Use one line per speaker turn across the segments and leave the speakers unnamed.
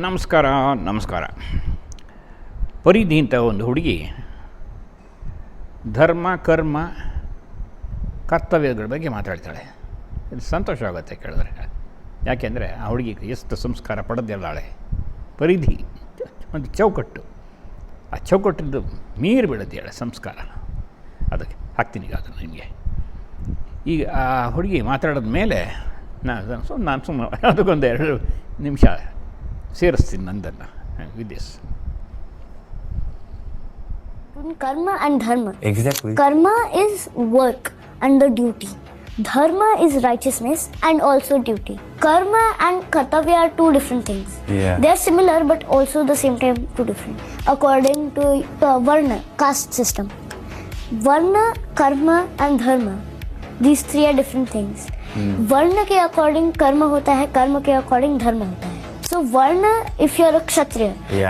ನಮಸ್ಕಾರ ನಮಸ್ಕಾರ. ಪರಿಧಿ ಅಂತ ಒಂದು ಹುಡುಗಿ, ಧರ್ಮ, ಕರ್ಮ, ಕರ್ತವ್ಯಗಳ ಬಗ್ಗೆ ಮಾತಾಡ್ತಾಳೆ. ಇದು ಸಂತೋಷ ಆಗುತ್ತೆ ಕೇಳಿದ್ರೆ. ಯಾಕೆಂದರೆ ಆ ಹುಡುಗಿ ಎಷ್ಟು ಸಂಸ್ಕಾರ ಪಡೆದಿದ್ದಾಳೆ ಪರಿಧಿ, ಒಂದು ಚೌಕಟ್ಟು. ಆ ಚೌಕಟ್ಟಿದ್ದು ಮೀರಿ ಬೀಳುತ್ತಾಳೆ ಸಂಸ್ಕಾರ. ಅದಕ್ಕೆ ಹಾಕ್ತೀನಿ ಈಗ ಅದನ್ನು ನಿಮಗೆ. ಈಗ ಆ ಹುಡುಗಿ ಮಾತಾಡಿದ ಮೇಲೆ ನಾನು ನಾನು ಸುಮ್ಮನೆ ಅದಕ್ಕೊಂದು ಎರಡು ನಿಮಿಷ ಸೇರಿಸ್ತೀನಿ ನಂದನ್ನು with this
Karma and dharma.
Exactly.
Karma is work and the duty. Dharma is righteousness and also duty. Karma and kartavya are two different things.
Yeah.
They are similar but also the same time two different. According to uh, Varna, caste system. Varna, karma and dharma. These three are different things. Varna के according कर्म होता है कर्म के according धर्म होता है so varna if you're Kshatriya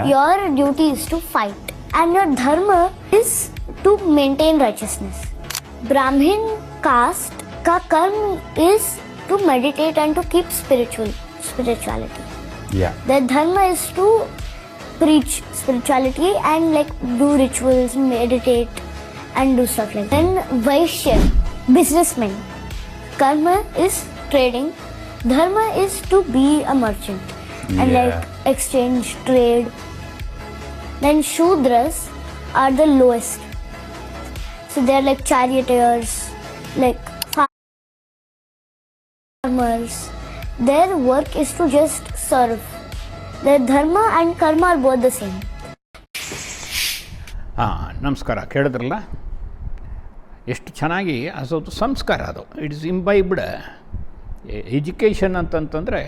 your duty is to fight and your dharma is to maintain righteousness Brahmin caste का karma is to meditate and to keep spiritual spirituality the dharma is to preach spirituality and like do rituals meditate and do stuff then Vaishya businessman karma is trading dharma is to be a merchant and
Yeah.
like exchange trade then shudras are the lowest so they're like charioteers like farmers their work is to just serve their dharma and karma are both the same
ಹಾಂ ನಮಸ್ಕಾರ ಕೇಳಿದ್ರಲ್ಲ ಎಷ್ಟು ಚೆನ್ನಾಗಿ ಅದು ಸಂಸ್ಕಾರ ಅದು it is imbibed education ಅಂತಂತಂದರೆ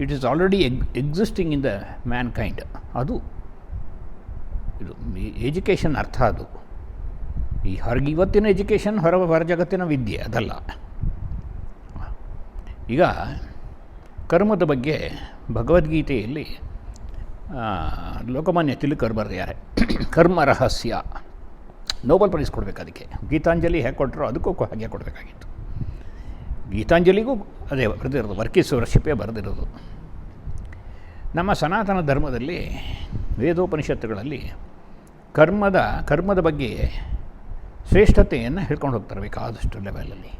it is already egg existing in the mankind ಅದು, ಇದು ಎಜುಕೇಷನ್ ಅರ್ಥ ಅದು. ಈ ಹೊರಗೆ ಇವತ್ತಿನ ಎಜುಕೇಷನ್ ಹೊರ ಹೊರ ಜಗತ್ತಿನ ವಿದ್ಯೆ, ಅದಲ್ಲ. ಈಗ ಕರ್ಮದ ಬಗ್ಗೆ ಭಗವದ್ಗೀತೆಯಲ್ಲಿ ಲೋಕಮಾನ್ಯ ತಿಲಕರು ಬರೆದಿದ್ದಾರೆ. ಕರ್ಮ ರಹಸ್ಯ. ನೋಬಲ್ ಪ್ರೈಸ್ ಕೊಡಬೇಕು ಅದಕ್ಕೆ. ಗೀತಾಂಜಲಿ ಹೇಗೆ ಕೊಟ್ಟರು ಅದಕ್ಕೂ ಹಾಗೆ ಕೊಡಬೇಕಾಗಿತ್ತು. ಗೀತಾಂಜಲಿಗೂ ಅದೇ ಬರೆದಿರೋದು ವರ್ಕೀಶ್ವರಶಿಪೇ ಬರೆದಿರೋದು. ನಮ್ಮ ಸನಾತನ ಧರ್ಮದಲ್ಲಿ ವೇದೋಪನಿಷತ್ತುಗಳಲ್ಲಿ ಕರ್ಮದ ಕರ್ಮದ ಬಗ್ಗೆ ಶ್ರೇಷ್ಠತೆಯನ್ನು ಹೇಳ್ಕೊಂಡು ಹೋಗ್ತಾರೆ ಬೇಕಾದಷ್ಟು ಲೆವೆಲಲ್ಲಿ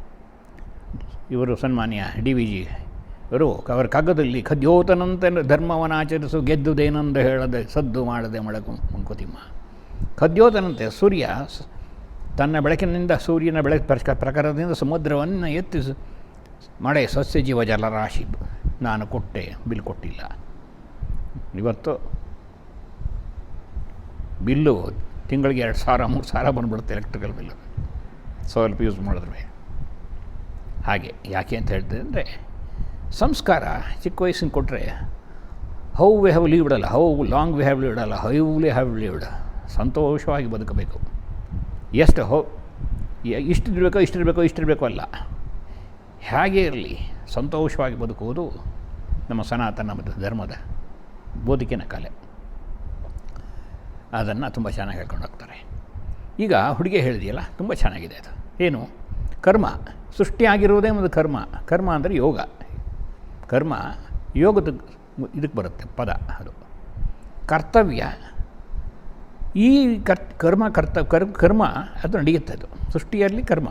ಇವರು ಸನ್ಮಾನ್ಯ ಡಿ ವಿ ಜಿ ಇವರು ಅವರ ಕಾಗದಲ್ಲಿ ಖದ್ಯೋತನಂತೆ ಧರ್ಮವನಾಚರಿಸು, ಗೆದ್ದುದೇನೆಂದು ಹೇಳದೆ, ಸದ್ದು ಮಾಡದೆ ಮೊಳಗು ಮಂಕುತಿಮ್ಮ ಖದ್ಯೋತನಂತೆ ಸೂರ್ಯ ತನ್ನ ಬೆಳಕಿನಿಂದ ಸೂರ್ಯನ ಬೆಳಕು ಪ್ರಕ, ಪ್ರಕಾರದಿಂದ ಸಮುದ್ರವನ್ನು ಎತ್ತಿ ಸ- ಮಳೆ ಸಸ್ಯ ಜೀವ ಜಲರಾಶಿ ನಾನು ಕೊಟ್ಟೆ, ಬಿಲ್ ಕೊಟ್ಟಿಲ್ಲ. ಇವತ್ತು ಬಿಲ್ಲು ತಿಂಗಳಿಗೆ ಎರಡು ಸಾವಿರ, ಮೂರು ಸಾವಿರ ಬಂದುಬಿಡುತ್ತೆ ಎಲೆಕ್ಟ್ರಿಕಲ್ ಬಿಲ್ಲು ಸ್ವಲ್ಪ ಯೂಸ್ ಮಾಡಿದ್ರೆ ಹಾಗೆ ಯಾಕೆ ಅಂತ ಹೇಳ್ತದೆ ಅಂದರೆ ಸಂಸ್ಕಾರ ಚಿಕ್ಕ ವಯಸ್ಸಿನ ಕೊಟ್ಟರೆ how we have leave ಇಡಲ್ಲ how long we have leave ಅಲ್ಲ ಹೌ ವಿ ಹ್ಯಾವ್ ಲೀವ್ಡ್ ಸಂತೋಷವಾಗಿ ಬದುಕಬೇಕು. ಎಷ್ಟು ಹೋ ಇಷ್ಟಿರಬೇಕೋ ಇಷ್ಟಿರಬೇಕೋ ಇಷ್ಟಿರಬೇಕೋ ಅಲ್ಲ. ಹೇಗೆ ಇರಲಿ ಸಂತೋಷವಾಗಿ ಬದುಕುವುದು ನಮ್ಮ ಸನಾತನ ಧರ್ಮದ ಬೋಧಿಕೆನ ಕಲೆ. ಅದನ್ನು ತುಂಬ ಚೆನ್ನಾಗಿ ಹೇಳ್ಕೊಂಡು ಹೋಗ್ತಾರೆ. ಈಗ ಹುಡುಗಿ ಹೇಳಿದೆಯಲ್ಲ, ತುಂಬ ಚೆನ್ನಾಗಿದೆ ಅದು. ಏನು? ಕರ್ಮ. ಸೃಷ್ಟಿಯಾಗಿರುವುದೇ ಒಂದು ಕರ್ಮ. ಕರ್ಮ ಅಂದರೆ ಯೋಗ. ಕರ್ಮ ಯೋಗದ ಇದಕ್ಕೆ ಬರುತ್ತೆ ಪದ ಅದು. ಕರ್ತವ್ಯ. ಈ ಕರ್, ಕರ್ಮ ಕರ್ತ, ಕರ್, ಕರ್ಮ ಅದು ನಡೆಯುತ್ತೆ ಅದು. ಸೃಷ್ಟಿಯಲ್ಲಿ ಕರ್ಮ.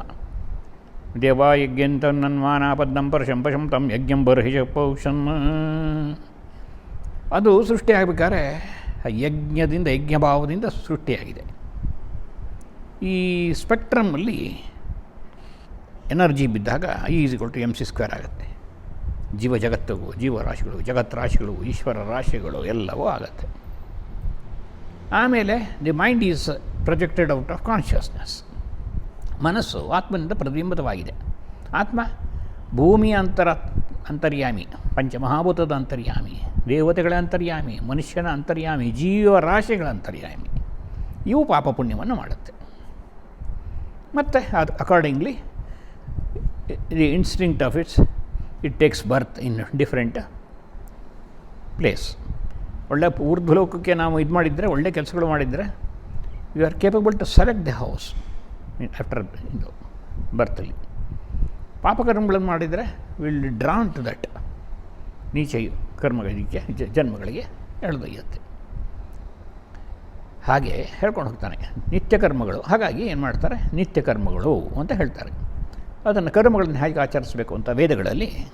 ದೇವ ಯಜ್ಞಂತ ನನ್ಮಾನ ಪದ್ಮಂ ಪರಶಂ ತಂ ಯಜ್ಞಂ ಬರ್ಹಿಷ ಪೌಷಂ. ಅದು ಸೃಷ್ಟಿಯಾಗಬೇಕಾದ್ರೆ ಯಜ್ಞದಿಂದ ಯಜ್ಞಭಾವದಿಂದ ಸೃಷ್ಟಿಯಾಗಿದೆ. ಈ ಸ್ಪೆಕ್ಟ್ರಮಲ್ಲಿ ಎನರ್ಜಿ ಬಿದ್ದಾಗ ಈಸಿಗಳು ಟು ಎಂ ಸಿ ಸ್ಕ್ವೇರ್ ಆಗುತ್ತೆ. ಜೀವ ಜಗತ್ತಿಗೂ ಜೀವರಾಶಿಗಳು ಜಗತ್ ರಾಶಿಗಳು ಈಶ್ವರ ರಾಶಿಗಳು ಎಲ್ಲವೂ ಆಗುತ್ತೆ. ಆಮೇಲೆ the mind is projected out of consciousness ಮನಸ್ಸು ಆತ್ಮನಿಂದ ಪ್ರತಿಬಿಂಬಿತವಾಗಿದೆ. ಆತ್ಮ ಭೂಮಿಯ ಅಂತರ, ಅಂತರ್ಯಾಮಿ, ಪಂಚಮಹಾಭೂತದ ಅಂತರ್ಯಾಮಿ, ದೇವತೆಗಳ ಅಂತರ್ಯಾಮಿ, ಮನುಷ್ಯನ ಅಂತರ್ಯಾಮಿ ಜೀವರಾಶಿಗಳ ಅಂತರ್ಯಾಮಿ, ಇವು ಪಾಪ ಪುಣ್ಯವನ್ನು ಮಾಡುತ್ತೆ. ಮತ್ತು ಅದು accordingly the instinct of its it takes birth in different place ಒಳ್ಳೆ ಊರ್ಧ್ವಲೋಕಕ್ಕೆ ನಾವು ಇದು ಮಾಡಿದರೆ ಒಳ್ಳೆ ಕೆಲಸಗಳು ಮಾಡಿದರೆ you are capable to select the house after ಇದು ಬರ್ತಲ್ಲಿ ಪಾಪಕರ್ಮಗಳನ್ನು ಮಾಡಿದರೆ ವಿಲ್ ಡ್ರಾನ್ ಟು ದಟ್ ನೀಚ ಕರ್ಮಗಳಿಗೆ ಜನ್ಮಗಳಿಗೆ ಎಳೆದೊಯ್ಯುತ್ತೆ ಹಾಗೆ ಹೇಳ್ಕೊಂಡು ಹೋಗ್ತಾನೆ. ನಿತ್ಯ ಕರ್ಮಗಳು. ಹಾಗಾಗಿ ಏನು ಮಾಡ್ತಾರೆ? ನಿತ್ಯ ಕರ್ಮಗಳು ಅಂತ ಹೇಳ್ತಾರೆ. ಅದನ್ನು ಕರ್ಮಗಳನ್ನು ಹೇಗೆ ಆಚರಿಸಬೇಕು ಅಂತ ವೇದಗಳಲ್ಲಿ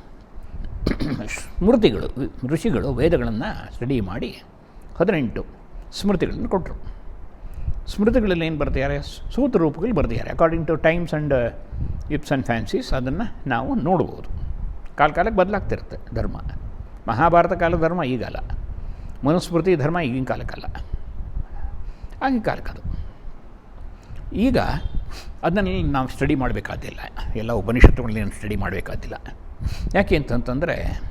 ಸ್ಮೃತಿಗಳು, ಋಷಿಗಳು ವೇದಗಳನ್ನು ಸ್ಟಡಿ ಮಾಡಿ ಹದಿನೆಂಟು ಸ್ಮೃತಿಗಳನ್ನು ಕೊಟ್ಟರು. ಸ್ಮೃತಿಗಳಲ್ಲಿ ಏನು ಬರ್ತಿದ್ದಾರೆ ಸೂತ್ರ ರೂಪಗಳು ಬರ್ತಿದ್ದಾರೆ according to times and ifs and fancies ಅದನ್ನು ನಾವು ನೋಡ್ಬೋದು. ಕಾಲ ಕಾಲಕ್ಕೆ ಬದಲಾಗ್ತಿರುತ್ತೆ ಧರ್ಮ. ಮಹಾಭಾರತ ಕಾಲದ ಧರ್ಮ ಈಗಲ್ಲ. ಮನುಸ್ಮೃತಿ ಧರ್ಮ ಈಗಿನ ಕಾಲಕ್ಕಲ್ಲ. ಆಗಿನ ಕಾಲಕ್ಕದು. ಈಗ ಅದನ್ನೆಲ್ಲ ನಾವು ಸ್ಟಡಿ ಮಾಡಬೇಕಾದಿಲ್ಲ. ಎಲ್ಲ ಉಪನಿಷತ್ತುಗಳನ್ನೇನು ಸ್ಟಡಿ ಮಾಡಬೇಕಾದಿಲ್ಲ. ಯಾಕೆ ಅಂತಂತಂದರೆ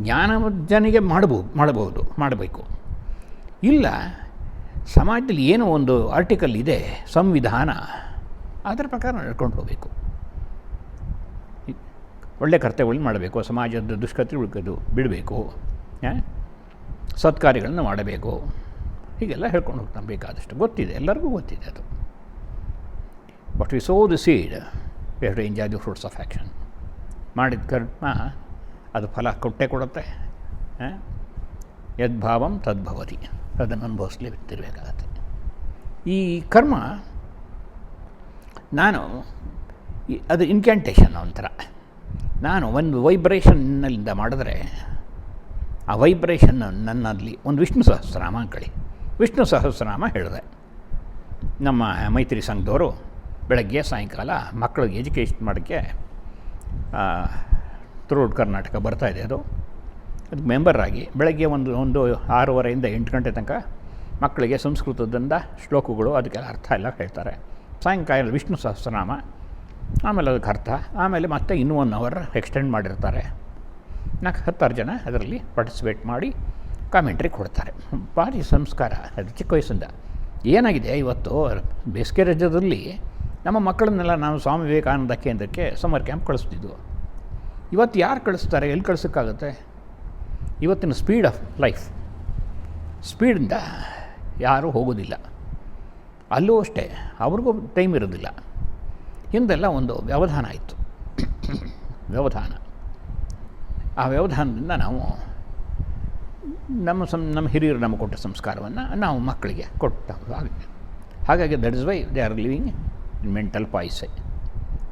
ಜ್ಞಾನವರ್ಜನಿಗೆ ಮಾಡಬಹುದು ಮಾಡಬಹುದು ಮಾಡಬೇಕು. ಇಲ್ಲ ಸಮಾಜದಲ್ಲಿ ಏನೋ ಒಂದು ಆರ್ಟಿಕಲ್ ಇದೆ, ಸಂವಿಧಾನ, ಅದರ ಪ್ರಕಾರ ನಡ್ಕೊಂಡು ಹೋಗಬೇಕು. ಒಳ್ಳೆ ಕರ್ತವ್ಯಗಳನ್ನ ಮಾಡಬೇಕು, ಸಮಾಜದ ದುಷ್ಕೃತಿ ಉಳ್ಕೋದು ಬಿಡಬೇಕು ಸತ್ಕಾರ್ಯಗಳನ್ನು ಮಾಡಬೇಕು. ಹೀಗೆಲ್ಲ ಹೇಳ್ಕೊಂಡು ಹೋಗ್ತಾನೆ ಬೇಕಾದಷ್ಟು. ಗೊತ್ತಿದೆ, ಎಲ್ಲರಿಗೂ ಗೊತ್ತಿದೆ ಅದು. But we sow the seed we have to enjoy the fruits of action ಮಾಡಿದ ಕರ್ಮ, ಅದು ಫಲ ಕೊಟ್ಟೆ ಕೊಡುತ್ತೆ ಯದ್ಭಾವಂ ತದ್ಭವತಿ. ಅದನ್ನು ಅನುಭವಿಸ್ಲೇತಿರ್ಬೇಕಾಗತ್ತೆ ಈ ಕರ್ಮ, ನಾನು ಅದು ಇನ್ಕ್ಯಾಂಟೇಷನ್ ಒಂಥರ. ನಾನು ಒಂದು ವೈಬ್ರೇಷನ್ನಲ್ಲಿಂದ ಮಾಡಿದ್ರೆ, ಆ ವೈಬ್ರೇಷನ್ ನನ್ನಲ್ಲಿ ಒಂದು ವಿಷ್ಣು ಸಹಸ್ರನಾಮ ಅಂಕಳಿ. ವಿಷ್ಣು ಸಹಸ್ರನಾಮ ಹೇಳಿದೆ. ನಮ್ಮ ಮೈತ್ರಿ ಸಂಘದವರು ಬೆಳಗ್ಗೆ, ಸಾಯಂಕಾಲ ಮಕ್ಕಳಿಗೆ ಎಜುಕೇಷನ್ ಮಾಡೋಕ್ಕೆ ಥ್ರೂಟ್ ಕರ್ನಾಟಕ ಬರ್ತಾಯಿದೆ ಅದು. ಅದಕ್ಕೆ ಮೆಂಬರ್ ಆಗಿ ಬೆಳಗ್ಗೆ ಒಂದು ಒಂದು ಆರೂವರೆಯಿಂದ ಎಂಟು ಗಂಟೆ ತನಕ ಮಕ್ಕಳಿಗೆ ಸಂಸ್ಕೃತದಿಂದ ಶ್ಲೋಕಗಳು ಅದಕ್ಕೆಲ್ಲ ಅರ್ಥ ಎಲ್ಲ ಹೇಳ್ತಾರೆ. ಸಾಯಂಕಾಲ ವಿಷ್ಣು ಸಹಸ್ರನಾಮ, ಆಮೇಲೆ ಅದಕ್ಕೆ ಅರ್ಥ, ಆಮೇಲೆ ಮತ್ತೆ ಇನ್ನೂ ಒನ್ ಅವರ್ ಎಕ್ಸ್ಟೆಂಡ್ ಮಾಡಿರ್ತಾರೆ. ನಾಲ್ಕು ಹತ್ತಾರು ಜನ ಅದರಲ್ಲಿ ಪಾರ್ಟಿಸಿಪೇಟ್ ಮಾಡಿ ಕಾಮೆಂಟ್ರಿ ಕೊಡ್ತಾರೆ. ಭಾರಿ ಸಂಸ್ಕಾರ, ಅದು ಚಿಕ್ಕ ವಯಸ್ಸಿಂದ. ಏನಾಗಿದೆ ಇವತ್ತು, ಬೇಸಿಗೆ ರಾಜ್ಯದಲ್ಲಿ ನಮ್ಮ ಮಕ್ಕಳನ್ನೆಲ್ಲ ನಾವು ಸ್ವಾಮಿ ವಿವೇಕಾನಂದ ಕೇಂದ್ರಕ್ಕೆ ಸಮರ್ ಕ್ಯಾಂಪ್ ಕಳಿಸ್ತಿದ್ವು. ಇವತ್ತು ಯಾರು ಕಳಿಸ್ತಾರೆ, ಎಲ್ಲಿ ಕಳಿಸೋಕ್ಕಾಗುತ್ತೆ? ಇವತ್ತಿನ ಸ್ಪೀಡ್ ಆಫ್ ಲೈಫ್ ಸ್ಪೀಡಿಂದ ಯಾರೂ ಹೋಗೋದಿಲ್ಲ. ಅಲ್ಲೂ ಅಷ್ಟೇ, ಅವ್ರಿಗೂ ಟೈಮ್ ಇರೋದಿಲ್ಲ. ಹಿಂದೆಲ್ಲ ಒಂದು ವ್ಯವಧಾನ ಇತ್ತು. ವ್ಯವಧಾನ. ಆ ವ್ಯವಧಾನದಿಂದ ನಾವು ನಮ್ಮ ಸಂ, ನಮ್ಮ ಹಿರಿಯರು ನಮಗೆ ಕೊಟ್ಟ ಸಂಸ್ಕಾರವನ್ನು ನಾವು ಮಕ್ಕಳಿಗೆ ಕೊಟ್ಟ ಹಾಗೆ, ಹಾಗಾಗಿ that is why they are living in mental poise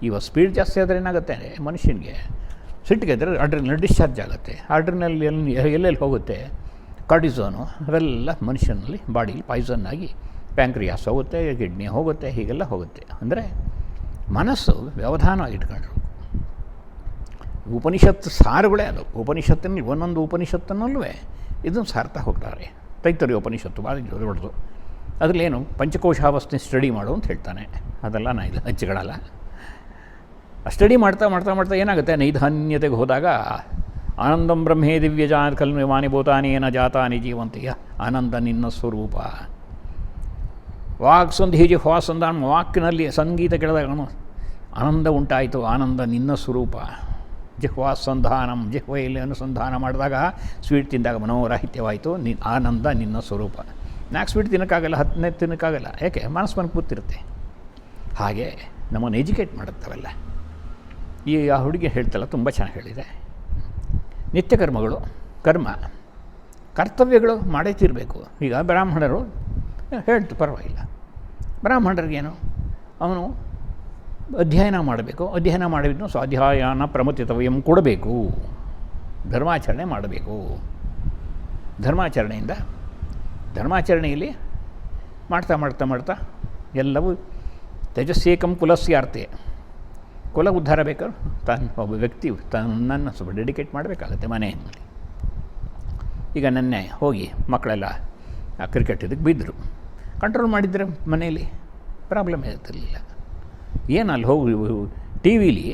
ಇವಾಗ ಸ್ಪೀಡ್ ಜಾಸ್ತಿ ಆದರೆ ಏನಾಗುತ್ತೆ ಮನುಷ್ಯನಿಗೆ ಸಿಟ್ಟಿಗೆದ್ರೆ ಅಡ್ರಿನಲ್ ಡಿಸ್ಚಾರ್ಜ್ ಆಗುತ್ತೆ. ಅಡ್ರಿನಲ್ ಎಲ್ಲಿ, ಎಲ್ಲೆಲ್ಲಿ ಹೋಗುತ್ತೆ? ಕಾರ್ಟಿಸೋನು ಅವೆಲ್ಲ ಮನುಷ್ಯನಲ್ಲಿ ಬಾಡಿಲಿ ಪಾಯ್ಸನ್ ಆಗಿ ಪ್ಯಾಂಕ್ರಿಯಾಸ್ ಹೋಗುತ್ತೆ ಕಿಡ್ನಿ ಹೋಗುತ್ತೆ, ಹೀಗೆಲ್ಲ ಹೋಗುತ್ತೆ. ಅಂದರೆ ಮನಸ್ಸು ವ್ಯವಧಾನ ಇಟ್ಕೊಂಡ್ರು ಉಪನಿಷತ್ತು ಸಾರುಗಳೇ ಅದು. ಉಪನಿಷತ್ತಿನ ಒಂದೊಂದು ಉಪನಿಷತ್ತನ್ನಲ್ಲೂ ಇದನ್ನು ಸಾರ್ತಾ ಹೋಗ್ತಾರೆ. ತೈತರಿ ಉಪನಿಷತ್ತು ಭಾಳ ದೊಡ್ಡದು ಅದರಲ್ಲೇನು ಪಂಚಕೋಶಾವಸ್ಥೆ ಸ್ಟಡಿ ಮಾಡು ಅಂತ ಹೇಳ್ತಾನೆ. ಅದೆಲ್ಲ ನಾನು ಇದು ಹಂಚಿಗಳಲ್ಲ ಸ್ಟಡಿ ಮಾಡ್ತಾ ಮಾಡ್ತಾ ಮಾಡ್ತಾ ಏನಾಗುತ್ತೆ? ನೈಧಾನ್ಯತೆಗೆ ಹೋದಾಗ, ಆನಂದಂ ಬ್ರಹ್ಮೇ ದಿವ್ಯ ಜಾ ಕಲ್ಮಾನಿ ಭೂತಾನೇನ ಜಾತಾನಿ ಜೀವಂತಿಯ, ಆನಂದ ನಿನ್ನ ಸ್ವರೂಪ. ವಾಕ್ ಸಂಧಿ ಹೀಜಿ ಸಂಧಾನ ವಾಕ್ನಲ್ಲಿ ಸಂಗೀತ ಕೇಳಿದಾಗ ಆನಂದ ಉಂಟಾಯಿತು, ಆನಂದ ನಿನ್ನ ಸ್ವರೂಪ. ಜಿಹ್ವಾ ಸಂಧಾನಂ ಜಿಹ್ವೆಯಲ್ಲಿ ಅನುಸಂಧಾನ ಮಾಡಿದಾಗ, ಸ್ವೀಟ್ ತಿಂದಾಗ ಮನೋರಾಹಿತ್ಯವಾಯಿತು, ನಿ ಆನಂದ ನಿನ್ನ ಸ್ವರೂಪ. ನಾಲ್ಕು ಸ್ವೀಟ್ ತಿನ್ನೋಕ್ಕಾಗಲ್ಲ ಹತ್ತನೇ ತಿನ್ನೋಕ್ಕಾಗಲ್ಲ. ಯಾಕೆ? ಮನಸ್ಸು ಮನಕ್ಕೆ ಗೊತ್ತಿರುತ್ತೆ ಹಾಗೆ ನಮ್ಮನ್ನು ಎಜುಕೇಟ್ ಮಾಡುತ್ತವೆಲ್ಲ. ಈ ಆ ಹುಡುಗಿ ಹೇಳ್ತಲ್ಲ, ತುಂಬ ಚೆನ್ನಾಗಿ ಹೇಳಿದೆ. ನಿತ್ಯ ಕರ್ಮಗಳು ಕರ್ಮ, ಕರ್ತವ್ಯಗಳು ಮಾಡೇ ತೀರಬೇಕು. ಈಗ ಬ್ರಾಹ್ಮಣರು ಹೇಳ್ತು ಪರವಾಗಿಲ್ಲ. ಬ್ರಾಹ್ಮಣರಿಗೇನು? ಅವನು ಅಧ್ಯಯನ ಮಾಡಬೇಕು. ಅಧ್ಯಯನ ಮಾಡಿದ್ದು ಸ್ವಾಧ್ಯಾಯನ ಪ್ರಮುತಿತವ್ಯಂ ಕೊಡಬೇಕು. ಧರ್ಮಾಚರಣೆ ಮಾಡಬೇಕು. ಧರ್ಮಾಚರಣೆಯಿಂದ, ಧರ್ಮಾಚರಣೆಯಲ್ಲಿ ಮಾಡ್ತಾ ಮಾಡ್ತಾ ಮಾಡ್ತಾ ಎಲ್ಲವೂ ತೇಜಸ್ಸೇಕಂ ಕುಲಸ್ಯಾರ್ತೆ. ಕುಲ ಉದ್ಧಾರ ಬೇಕಾದ್ರೂ ತಾನು ಒಬ್ಬ ವ್ಯಕ್ತಿ ತನ್ನನ್ನು ಸ್ವಲ್ಪ ಡೆಡಿಕೇಟ್ ಮಾಡಬೇಕಾಗತ್ತೆ ಮನೆಯಲ್ಲಿ ಈಗ ನೆನ್ನೆ ಹೋಗಿ ಮಕ್ಕಳೆಲ್ಲ ಕ್ರಿಕೆಟ್ ಇದಕ್ಕೆ ಬಿದ್ದರು. ಕಂಟ್ರೋಲ್ ಮಾಡಿದರೆ ಮನೆಯಲ್ಲಿ ಪ್ರಾಬ್ಲಮ್ ಇರ್ತಿರಲಿಲ್ಲ ಏನು ಅಲ್ಲಿ ಹೋಗಿ ಟಿ ವಿಲಿ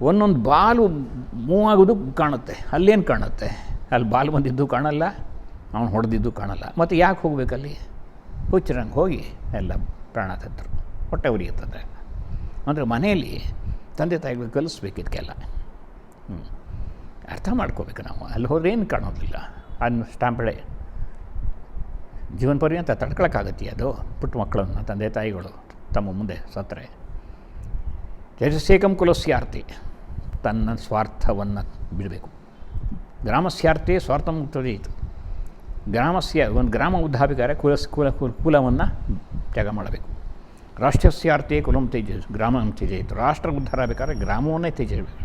ಒಂದೊಂದು ಬಾಲು ಮೂವ್ ಆಗೋದು ಕಾಣುತ್ತೆ. ಅಲ್ಲೇನು ಕಾಣುತ್ತೆ? ಅಲ್ಲಿ ಬಾಲ್ ಬಂದಿದ್ದು ಕಾಣಲ್ಲ, ಅವನು ಹೊಡೆದಿದ್ದು ಕಾಣಲ್ಲ. ಮತ್ತು ಯಾಕೆ ಹೋಗಬೇಕಲ್ಲಿ? ಹುಚ್ಚರಂಗೆ ಹೋಗಿ ಎಲ್ಲ ಪ್ರಾಣ ತತ್ತರು ಹೊಟ್ಟೆ ಉರಿಯುತ್ತದೆ. ಅಂದರೆ ಮನೆಯಲ್ಲಿ ತಂದೆ ತಾಯಿಗಳು ಕಲಿಸ್ಬೇಕು ಇದಕ್ಕೆಲ್ಲ ಹ್ಞೂ ಅರ್ಥ ಮಾಡ್ಕೋಬೇಕು ನಾವು. ಅಲ್ಲಿ ಹೋದ್ರೆ ಏನು ಕಾಣೋದಿಲ್ಲ. ಅನ್ನು ಸ್ಟಾಂಪಳೆ ಜೀವನ ಪರ್ಯಂತ ತಡ್ಕೊಳಕ್ಕಾಗತ್ತೆ ಅದು? ಪುಟ್ಟ ಮಕ್ಕಳನ್ನು, ತಂದೆ ತಾಯಿಗಳು, ತಮ್ಮ ಮುಂದೆ ಸತ್ತರೆ. ತೇಜಸ್ಸೇಕಂ ಕುಲಸ್ಯಾರ್ಥಿ. ತನ್ನ ಸ್ವಾರ್ಥವನ್ನು ಬಿಡಬೇಕು. ಗ್ರಾಮಸ್ಯಾರ್ಥಿ ಸ್ವಾರ್ಥ ಮುಕ್ತದೀತು ಗ್ರಾಮಸ್ಯ, ಒಂದು ಗ್ರಾಮ ಉದ್ದಾಭಿಕಾರ ಕುಲ, ಕುಲ- ಕುಲವನ್ನು ತ್ಯಾಗ ಮಾಡಬೇಕು. ರಾಷ್ಟ್ರಸ್ಯಾರ್ಥೇ ಕುಲಂ ತ್ಯಜ ಗ್ರಾಮ ತ್ಯಜಯಿತು ರಾಷ್ಟ್ರ ಉದ್ಧಾರ ಬೇಕಾದ್ರೆ ಗ್ರಾಮವನ್ನೇ ತ್ಯಜಬೇಕು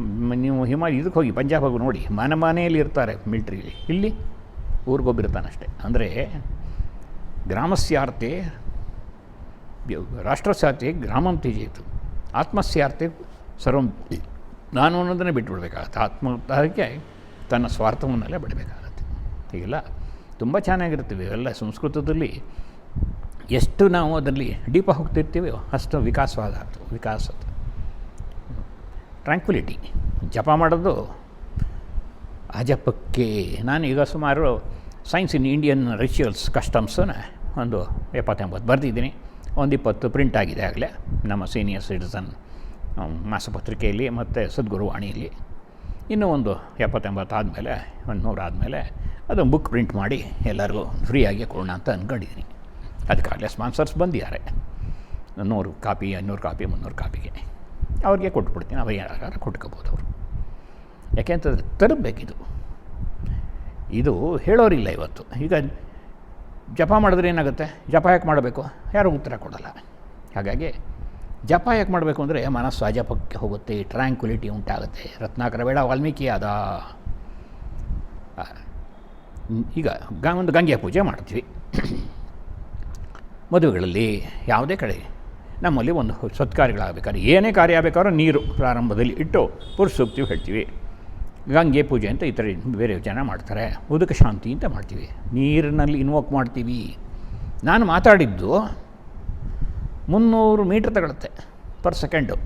ಮ್, ನೀವು ಹಿಮ ಇದಕ್ಕೆ ಹೋಗಿ ಪಂಜಾಬ್ ಹೋಗಿ ನೋಡಿ ಮನೆ ಮನೆಯಲ್ಲಿ ಇರ್ತಾರೆ ಮಿಲ್ಟ್ರಿಲಿ ಇಲ್ಲಿ ಊರಿಗೊಬ್ಬಿರ್ತಾನಷ್ಟೇ ಅಂದರೆ ಗ್ರಾಮಸ್ಯಾರ್ಥೆ ರಾಷ್ಟ್ರಸ್ಯಾರ್ಥೆ ಗ್ರಾಮಂ ತ್ಯಜಯಿತು ಆತ್ಮಸ್ಯಾರ್ಥೆ ಸರ್ವಂ ನಾನು ಅನ್ನೋದನ್ನೇ ಬಿಟ್ಬಿಡ್ಬೇಕಾಗತ್ತೆ. ಆತ್ಮ ಅದಕ್ಕೆ ತನ್ನ ಸ್ವಾರ್ಥವನ್ನೆಲ್ಲ ಬಿಡಬೇಕಾಗತ್ತೆ. ಹೀಗೆಲ್ಲ ತುಂಬ ಚೆನ್ನಾಗಿರ್ತೀವಿ ಇವೆಲ್ಲ ಸಂಸ್ಕೃತದಲ್ಲಿ. ಎಷ್ಟು ನಾವು ಅದರಲ್ಲಿ ಡೀಪ ಹೋಗ್ತಿರ್ತೀವೋ ಅಷ್ಟು ವಿಕಾಸವಾದ ವಿಕಾಸ ಟ್ರ್ಯಾಂಕ್ವಿಲಿಟಿ ಜಪ ಮಾಡೋದು ಅಜಪಕ್ಕೆ. ನಾನು ಈಗ ಸುಮಾರು ಸೈನ್ಸ್ ಇನ್ ಇಂಡಿಯನ್ ರಿಚುವಲ್ಸ್ ಕಸ್ಟಮ್ಸನ್ನ ಒಂದು ಎಪ್ಪತ್ತೆಂಬತ್ತು ಬರೆದಿದ್ದೀನಿ. ಒಂದು ಇಪ್ಪತ್ತು ಪ್ರಿಂಟ್ ಆಗಿದೆ ಆಗಲೇ ನಮ್ಮ ಸೀನಿಯರ್ ಸಿಟಿಸನ್ ಮಾಸಪತ್ರಿಕೆಯಲ್ಲಿ ಮತ್ತು ಸದ್ಗುರುವಾಣಿಯಲ್ಲಿ ಇನ್ನೂ ಒಂದು ಎಪ್ಪತ್ತೆಂಬತ್ತು ಆದಮೇಲೆ ಒಂದು ನೂರು ಆದಮೇಲೆ ಅದೊಂದು ಬುಕ್ ಪ್ರಿಂಟ್ ಮಾಡಿ ಎಲ್ಲರಿಗೂ ಫ್ರೀಯಾಗಿ ಕೊಡೋಣ ಅಂತ ಅಂದ್ಕೊಂಡಿದ್ದೀನಿ ಅದಕ್ಕಾಗಲೇ ಸ್ಪಾನ್ಸರ್ಸ್ ಬಂದಿದ್ದಾರೆ. ನೂರು ಕಾಪಿ, ಐನೂರು ಕಾಪಿ, ಮುನ್ನೂರು ಕಾಪಿಗೆ. ಅವ್ರಿಗೆ ಕೊಟ್ಬಿಡ್ತೀನಿ ಅವ್ರು ಯಾರು ಕೊಟ್ಕೋಬೋದು ಅವರು. ಯಾಕೆಂತಂದರೆ ತರಬೇಕಿದು. ಇದು ಹೇಳೋರಿಲ್ಲ ಇವತ್ತು. ಈಗ ಜಪ ಮಾಡಿದ್ರೆ ಏನಾಗುತ್ತೆ? ಜಪ ಯಾಕೆ ಮಾಡಬೇಕು? ಯಾರು ಉತ್ತರ ಕೊಡಲ್ಲ. ಹಾಗಾಗಿ ಜಪ ಯಾಕೆ ಮಾಡಬೇಕು ಅಂದರೆ ಮನಸ್ಸು ಅಜಪಕ್ಕೆ ಹೋಗುತ್ತೆ ಟ್ರ್ಯಾಂಕ್ಯುಲಿಟಿ ಉಂಟಾಗುತ್ತೆ. ರತ್ನಾಕರ ಬೇಡ ವಾಲ್ಮೀಕಿ ಅದ ಈಗ ಗ, ಒಂದು ಗಂಗೆ ಪೂಜೆ ಮಾಡ್ತೀವಿ. ಮದುವೆಗಳಲ್ಲಿ ಯಾವುದೇ ಕಡೆ ನಮ್ಮಲ್ಲಿ ಒಂದು ಸತ್ಕಾರ್ಯಗಳಾಗಬೇಕಾದ್ರೆ ಏನೇ ಕಾರ್ಯ ಆಗಬೇಕಾದ್ರೂ ನೀರು ಪ್ರಾರಂಭದಲ್ಲಿ ಇಟ್ಟು ಪುರುಷ ಸೂಕ್ತಿವಿ ಹೇಳ್ತೀವಿ. ಗಂಗೆ ಪೂಜೆ ಅಂತ ಈ ಥರ ಬೇರೆ ಜನ ಮಾಡ್ತಾರೆ. ಉದಕ ಶಾಂತಿ ಅಂತ ಮಾಡ್ತೀವಿ. ನೀರಿನಲ್ಲಿ ಇನ್ವೋಕ್ ಮಾಡ್ತೀವಿ. ನಾನು ಮಾತಾಡಿದ್ದು ಮುನ್ನೂರು ಮೀಟ್ರ್ ತಗೊಳುತ್ತೆ ಪರ್ ಸೆಕೆಂಡು.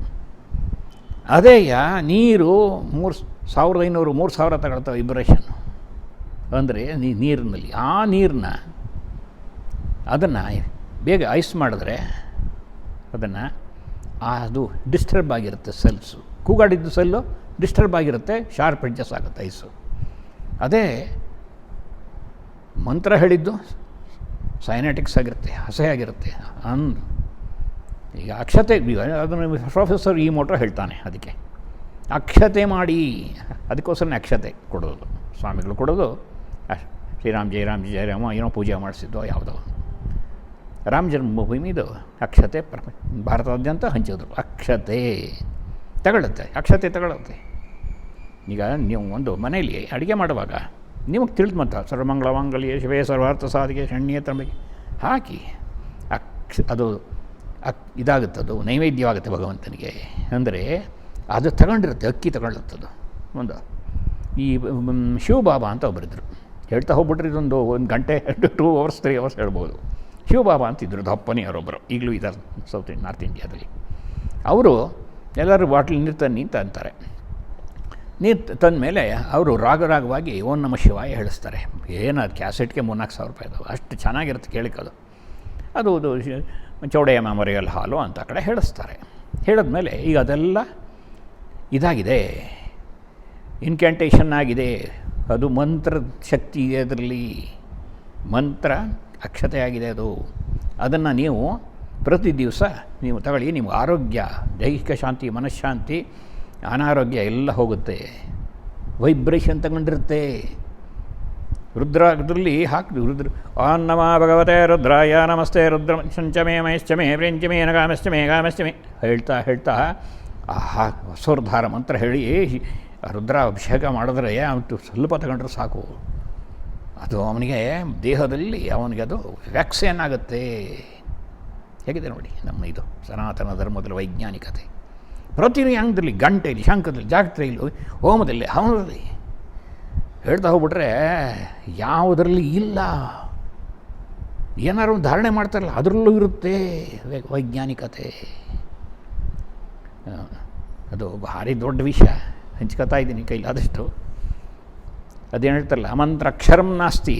ಅದೇಯ ನೀರು ಮೂರು ಸಾವಿರದ ಐನೂರು, ಮೂರು ಸಾವಿರ ತಗೊಳ್ತಾವೆ ವೈಬ್ರೇಷನ್ ಅಂದರೆ ನೀರಿನಲ್ಲಿ. ಆ ನೀರನ್ನ ಅದನ್ನು ಬೇಗ ಐಸ್ ಮಾಡಿದ್ರೆ ಅದನ್ನು ಅದು ಡಿಸ್ಟರ್ಬ್ ಆಗಿರುತ್ತೆ ಸೆಲ್ಸು. ಕೂಗಾಡಿದ್ದು ಸೆಲ್ಲು ಡಿಸ್ಟರ್ಬ್ ಆಗಿರುತ್ತೆ, ಶಾರ್ಪ್ ಎಡ್ಜಸ್ ಆಗುತ್ತೆ ಐಸು. ಅದೇ ಮಂತ್ರ ಹೇಳಿದ್ದು ಸೈನೆಟಿಕ್ಸ್ ಆಗಿರುತ್ತೆ, ಹಸೆ ಆಗಿರುತ್ತೆ. ಅನ್ ಈಗ ಅಕ್ಷತೆ ಅದನ್ನು ಪ್ರೊಫೆಸರ್ ಈ ಮೋಟ್ರ್ ಹೇಳ್ತಾನೆ ಅದಕ್ಕೆ. ಅಕ್ಷತೆ ಮಾಡಿ, ಅದಕ್ಕೋಸ್ಕರನೇ ಅಕ್ಷತೆ ಕೊಡೋದು. ಸ್ವಾಮಿಗಳು ಕೊಡೋದು ಶ್ರೀರಾಮ್ ಜಯರಾಮ್ ಜಯರಾಮ ಏನೋ ಪೂಜೆ ಮಾಡಿಸಿದ್ದೋ ಯಾವುದೋ. ರಾಮ ಜನ್ಮಭೂಮಿದು ಅಕ್ಷತೆ ಪ್ರ ಭಾರತಾದ್ಯಂತ ಹಂಚಿದ್ರು. ಅಕ್ಷತೆ ತಗೊಳ್ಳುತ್ತೆ ಅಕ್ಷತೆ ತಗೊಳ್ಳುತ್ತೆ. ಈಗ ನೀವು ಒಂದು ಮನೆಯಲ್ಲಿ ಅಡುಗೆ ಮಾಡುವಾಗ ನಿಮಗೆ ತಿಳಿದು ಮತ್ತ ಸರ್ವಮಂಗಳ ಮಾಂಗಲ್ಯ ಶಿವೇ ಸರ್ವಾರ್ಥ ಸಾಧಿಗೆ ಶಣ್ಯ ತಂಬಿಗೆ ಹಾಕಿ ಅಕ್ಷ, ಅದು ಅಕ್, ಇದಾಗುತ್ತೆ, ಅದು ನೈವೇದ್ಯವಾಗುತ್ತೆ ಭಗವಂತನಿಗೆ. ಅಂದರೆ ಅದು ತಗೊಂಡಿರುತ್ತೆ, ಅಕ್ಕಿ ತಗೊಳ್ಳುತ್ತದು. ಒಂದು ಈ ಶಿವಬಾಬಾ ಅಂತ ಒಬ್ಬರಿದ್ದರು ಹೇಳ್ತಾ ಹೋಗ್ಬಿಟ್ರೆ ಇದೊಂದು ಒಂದು ಗಂಟೆ ಟೂ ಅವರ್ಸ್ ತ್ರೀ ಅವರ್ಸ್ ಹೇಳ್ಬೋದು. ಶಿವಬಾಬಾ ಅಂತಿದ್ದರು ದಪ್ಪನಿ ಅವರೊಬ್ಬರು ಈಗಲೂ ಇದ್ದಾರೆ ಸೌತ್ ನಾರ್ತ್ ಇಂಡಿಯಾದಲ್ಲಿ. ಅವರು ಎಲ್ಲರೂ ಬಾಟ್ಲಿ ನೀರು ತನ್ನಿ ಅಂತ ಅಂತಾರೆ. ನೀರು ತಂದ ಮೇಲೆ ಅವರು ರಾಗರಾಗವಾಗಿ ಓಂ ನಮ ಶಿವಾಯ ಹೇಳಿಸ್ತಾರೆ. ಏನು ಅದು ಕ್ಯಾಸೆಟ್ಗೆ ಮೂರ್ನಾಲ್ಕು ಸಾವಿರ ರೂಪಾಯಿ ಅದು ಅಷ್ಟು ಚೆನ್ನಾಗಿರುತ್ತೆ ಕೇಳಿಕೋದು ಅದು ಅದು ಚೌಡಯ್ಯ ಚೌಡೆಯ ಮೆಮೊರಿಯಲ್ ಹಾಲು ಅಂತ ಕಡೆ ಹೇಳಿಸ್ತಾರೆ. ಹೇಳಿದ್ಮೇಲೆ ಈಗ ಅದೆಲ್ಲ ಇದಾಗಿದೆ. ಇನ್ಕ್ಯಾಂಟೇಷನ್ ಆಗಿದೆ. ಅದು ಮಂತ್ರ ಶಕ್ತಿ ಇದೆ ಅದರಲ್ಲಿ ಮಂತ್ರ ಅಕ್ಷತೆ ಆಗಿದೆ ಅದು. ಅದನ್ನು ನೀವು ಪ್ರತಿ ದಿವಸ ನೀವು ತಗೊಳ್ಳಿ. ನಿಮ್ಗೆ ಆರೋಗ್ಯ, ದೈಹಿಕ ಶಾಂತಿ, ಮನಃಶಾಂತಿ, ಅನಾರೋಗ್ಯ ಎಲ್ಲ ಹೋಗುತ್ತೆ. ವೈಬ್ರೇಷನ್ ತಗೊಂಡಿರುತ್ತೆ. ರುದ್ರ ಅದರಲ್ಲಿ ಹಾಕಿ ರುದ್ರ ಆನ್ ನಮ ಭಗವತೆ ರುದ್ರಾಯ ನಮಸ್ತೆ ರುದ್ರ ಶಂಚಮೇ ಮೈಶ್ಚಮೇ ವ್ರಂಚಮೇ ನಗಾಮಶ್ಚಮೇ ಗಾಮಶ್ಚಮೇ ಹೇಳ್ತಾ ಹೇಳ್ತಾ ಆಹಾ ಸೋರ್ಧಾರ ಮಂತ್ರ ಹೇಳಿ ಆ ರುದ್ರ ಅಭಿಷೇಕ ಮಾಡಿದ್ರೆ ಅವತ್ತು ಸ್ವಲ್ಪ ತಗೊಂಡ್ರೆ ಸಾಕು. ಅದು ಅವನಿಗೆ ದೇಹದಲ್ಲಿ ಅವನಿಗೆ ಅದು ವ್ಯಾಕ್ಸಿನ್ ಆಗುತ್ತೆ ಹೇಗಿದೆ ನೋಡಿ ನಮ್ಮ ಇದು ಸನಾತನ ಧರ್ಮದಲ್ಲಿ ವೈಜ್ಞಾನಿಕತೆ. ಪ್ರತಿ ಅಂಗದಲ್ಲಿ ಗಂಟೆಯಲ್ಲಿ ಶಂಕದಲ್ಲಿ ಜಾಗ್ರತೆಯಲ್ಲಿ ಹೋಮದಲ್ಲಿ, ಹವನದಲ್ಲಿ ಹೇಳ್ತಾ ಹೋಗ್ಬಿಟ್ರೆ ಯಾವುದರಲ್ಲಿ ಇಲ್ಲ. ಏನಾರು ಧಾರಣೆ ಮಾಡ್ತಾರಲ್ಲ, ಅದರಲ್ಲೂ ಇರುತ್ತೆ ವೈಜ್ಞಾನಿಕತೆ. ಅದು ಭಾರಿ ದೊಡ್ಡ ವಿಷಯ. ಹಂಚ್ಕೊತಾ ಇದ್ದೀನಿ ಕೈಲಾದಷ್ಟು. ಅದೇನು ಹೇಳ್ತಾರಲ್ಲ, ಅಮಂತ್ರ ಅಕ್ಷರಂ ನಾಸ್ತಿ.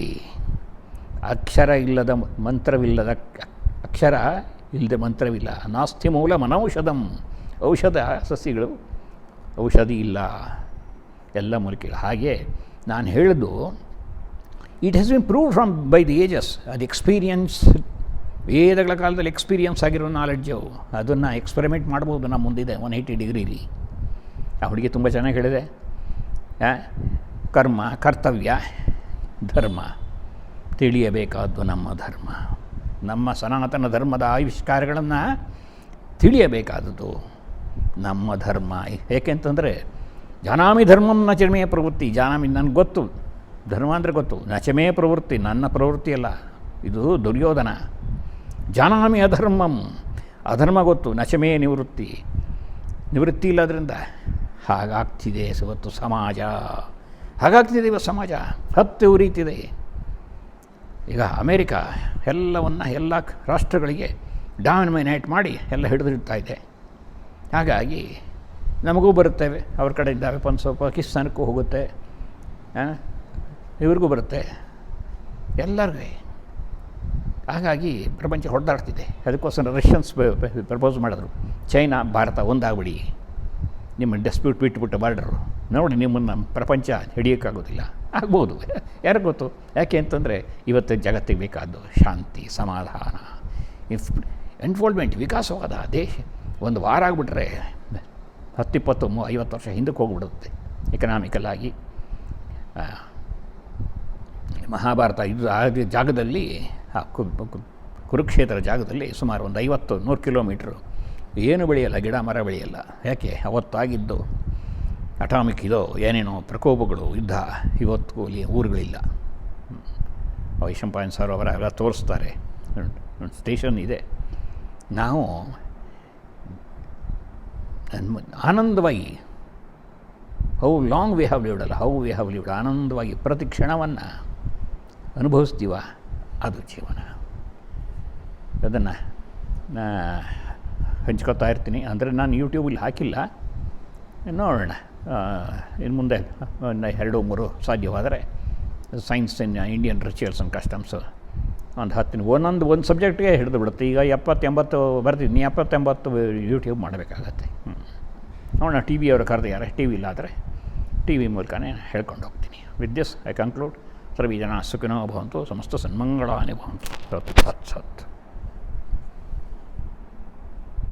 ಅಕ್ಷರ ಇಲ್ಲದ ಮಂತ್ರವಿಲ್ಲದ ಅಕ್ಷರ ಇಲ್ಲದೆ ಮಂತ್ರವಿಲ್ಲ. ನಾಸ್ತಿ ಮೂಲ ಮನೌಷಧಂ. ಔಷಧ ಸಸ್ಯಗಳು ಔಷಧಿ ಇಲ್ಲ. ಎಲ್ಲ ಮೂಲಿಕೆಗಳು. ಹಾಗೆ ನಾನು ಹೇಳಿದ್ದು it has been prove from by the ages ಅದು ಎಕ್ಸ್ಪೀರಿಯನ್ಸ್ ವೇದಗಳ ಕಾಲದಲ್ಲಿ ಎಕ್ಸ್ಪೀರಿಯನ್ಸ್ ಆಗಿರೋ ನಾಲೆಡ್ಜು ಅದನ್ನು ಎಕ್ಸ್ಪೆರಿಮೆಂಟ್ ಮಾಡ್ಬೋದು. ನಮ್ಮ ಮುಂದಿದೆ ಒನ್ ಏಯ್ಟಿ ಡಿಗ್ರೀಲಿ ಆ ಹುಡುಗಿ ತುಂಬ ಚೆನ್ನಾಗಿ ಹೇಳಿದೆ. ಕರ್ಮ, ಕರ್ತವ್ಯ, ಧರ್ಮ, ತಿಳಿಯಬೇಕಾದ್ದು ನಮ್ಮ ಧರ್ಮ. ನಮ್ಮ ಸನಾತನ ಧರ್ಮದ ಆವಿಷ್ಕಾರಗಳನ್ನು ತಿಳಿಯಬೇಕಾದದ್ದು ನಮ್ಮ ಧರ್ಮ. ಏಕೆಂತಂದರೆ ಜಾನಾಮಿ ಧರ್ಮಂ ನಚಮೇ ಪ್ರವೃತ್ತಿ. ಜಾನಾಮಿ ನನಗೆ ಗೊತ್ತು. ಧರ್ಮ ಅಂದರೆ ಗೊತ್ತು. ನಚಮೇ ಪ್ರವೃತ್ತಿ, ನನ್ನ ಪ್ರವೃತ್ತಿ ಅಲ್ಲ. ಇದು ದುರ್ಯೋಧನ. ಜಾನಾಮಿ ಅಧರ್ಮಂ. ಅಧರ್ಮ ಗೊತ್ತು ನಚಮೇ ನಿವೃತ್ತಿ. ನಿವೃತ್ತಿ ಇಲ್ಲದ್ರಿಂದ ಹಾಗಾಗ್ತಿದೆ ಸವತ್ತು ಸಮಾಜ. ಹಾಗಾಗ್ತಿದೆ ಇವತ್ತು ಸಮಾಜ ಹತ್ತು ಉರಿತಿದೆ ಈಗ ಅಮೇರಿಕಾ ಎಲ್ಲವನ್ನು ಎಲ್ಲ ರಾಷ್ಟ್ರಗಳಿಗೆ ಡಾಮಿನೇಟ್ ಮಾಡಿ ಎಲ್ಲ ಹಿಡಿದಿಡ್ತಾ ಇದೆ. ಹಾಗಾಗಿ ನಮಗೂ ಬರುತ್ತೇವೆ. ಅವ್ರ ಕಡೆಯಿಂದ ವೆಪನ್ಸು ಪಾಕಿಸ್ತಾನಕ್ಕೂ ಹೋಗುತ್ತೆ. ಇವ್ರಿಗೂ ಬರುತ್ತೆ. ಎಲ್ಲರಿಗೂ. ಹಾಗಾಗಿ ಪ್ರಪಂಚ ಹೊಡೆದಾಡ್ತಿದೆ. ಅದಕ್ಕೋಸ್ಕರ ರಷ್ಯನ್ಸ್ ಪ್ರಪೋಸ್ ಮಾಡಿದ್ರು. ಚೈನಾ, ಭಾರತ ಒಂದಾಗ್ಬಿಡಿ. ನಿಮ್ಮ ಡಿಸ್ಪ್ಯೂಟ್ ಬಿಟ್ಬಿಟ್ಟು ಬಾರ್ಡರು. ನೋಡಿ ನಿಮ್ಮನ್ನು ಪ್ರಪಂಚ ಹಿಡಿಯೋಕ್ಕಾಗೋದಿಲ್ಲ. ಆಗ್ಬೋದು. ಯಾರಿಗೆ ಗೊತ್ತು? ಯಾಕೆ ಅಂತಂದರೆ, ಇವತ್ತು ಜಗತ್ತಿಗೆ ಬೇಕಾದ್ದು ಶಾಂತಿ, ಸಮಾಧಾನ. ಇನ್ಫ್ ಎನ್ಫೋಲ್ಮೆಂಟ್ ವಿಕಾಸವಾದ ದೇಶ. ಒಂದು ವಾರ ಆಗಿಬಿಟ್ರೆ ಹತ್ತಿಪ್ಪತ್ತು, ಮೂ, ಐವತ್ತು ವರ್ಷ ಹಿಂದಕ್ಕೆ ಹೋಗಿಬಿಡುತ್ತೆ ಎಕನಾಮಿಕಲಾಗಿ ಮಹಾಭಾರತ ಇದು ಜಾಗದಲ್ಲಿ ಕುರುಕ್ಷೇತ್ರ ಜಾಗದಲ್ಲಿ ಸುಮಾರು ಒಂದು ಐವತ್ತು ನೂರು ಕಿಲೋಮೀಟ್ರು. ಏನು ಬೆಳೆಯಲ್ಲ, ಗಿಡ ಮರ ಬೆಳೆಯಲ್ಲ. ಯಾಕೆ? ಅವತ್ತಾಗಿದ್ದು ಅಟಾಮಿಕ್ ಇದೋ ಏನೇನೋ ಪ್ರಕೋಪಗಳು ಯುದ್ಧ ಇವತ್ತು ಅಲ್ಲಿ ಊರುಗಳಿಲ್ಲ. ವೈಶಂಪಾಯನ್ ಸರ್ ಅವರ ಎಲ್ಲ ತೋರಿಸ್ತಾರೆ. ಸ್ಟೇಷನ್ ಇದೆ. ನಾವು ಆನಂದವಾಗಿ how long we have lived ಅಲ್ಲ ಹೌ ವಿ ಹ್ಯಾವ್ ಲಿವ್ಡ್ ಆನಂದವಾಗಿ ಪ್ರತಿ ಕ್ಷಣವನ್ನು ಅನುಭವಿಸ್ತೀವ? ಅದು ಜೀವನ. ಅದನ್ನು ಹಂಚ್ಕೊತಾ ಇರ್ತೀನಿ. ಅಂದರೆ ನಾನು ಯೂಟ್ಯೂಬಲ್ಲಿ ಹಾಕಿಲ್ಲ. ನೋಡೋಣ. ಇನ್ನು ಮುಂದೆ ಎರಡು ಮೂರು ಸಾಧ್ಯವಾದರೆ science in Indian rituals and customs ಒಂದು ಹತ್ತಿನ ಒಂದೊಂದು ಒಂದು ಸಬ್ಜೆಕ್ಟ್ಗೆ ಹಿಡಿದು ಬಿಡುತ್ತೆ. ಈಗ ಎಪ್ಪತ್ತೆಂಬತ್ತು ಬರ್ತಿದ್ದೀನಿ ಎಪ್ಪತ್ತೆಂಬತ್ತು ಯೂಟ್ಯೂಬ್ ಮಾಡಬೇಕಾಗತ್ತೆ. ಹ್ಞೂ ನೋಡೋಣ ಟಿ ವಿಯವರು ಕರೆದಿದ್ದಾರೆ ಟಿ ವಿ ಇಲ್ಲಾದರೆ ಟಿ ವಿ ಮೂಲಕನೇ ಹೇಳ್ಕೊಂಡು ಹೋಗ್ತೀನಿ. ವಿತ್ ದಿಸ್ ಐ ಕನ್ಕ್ಲೂಡ್ ಸರ್ವೀ ಜನ ಸುಖಿನೋ ಭವಂತು, ಸಮಸ್ತ ಸನ್ಮಂಗಳ ಅನುಭವಂತು ಸತ್ ಸತ್ ಸತ್.